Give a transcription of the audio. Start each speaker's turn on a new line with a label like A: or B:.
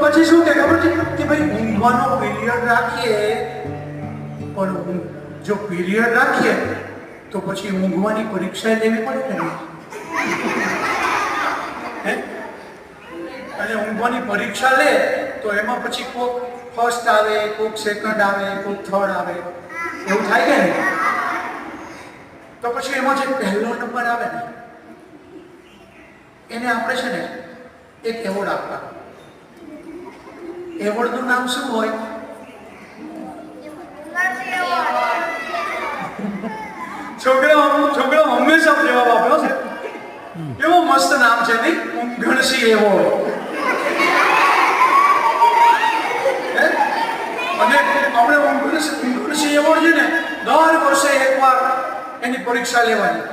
A: પછી શું કે ખબર છે કે ભાઈ ઊંઘવાનો પીરિયડ રાખીએ. પણ જો પીરિયડ રાખીએ, તો પછી ઊંઘવાની પરીક્ષા લેવી પડે હે? અને ઊંઘવાની પરીક્ષા લે, તો એમાં પછી કોક ફર્સ્ટ આવે, કોક સેકન્ડ આવે, કોક થર્ડ આવે. એવું થાય કે નહીં? તો પછી એમાં જે પહેલો નંબર આવે ને, એને આપણે છે ને એક એવોર્ડ આપવા એવોર્ડનું નામ શું હોય? છોકરાઓ હંમેશા જવાબ મસ્ત નામ છે નહીં ઊંઘણસી એવોર્ડ? અને આપણે ઊંઘણસી એવોર્ડ છે ને, દર વર્ષે એકવાર એની પરીક્ષા લેવાની.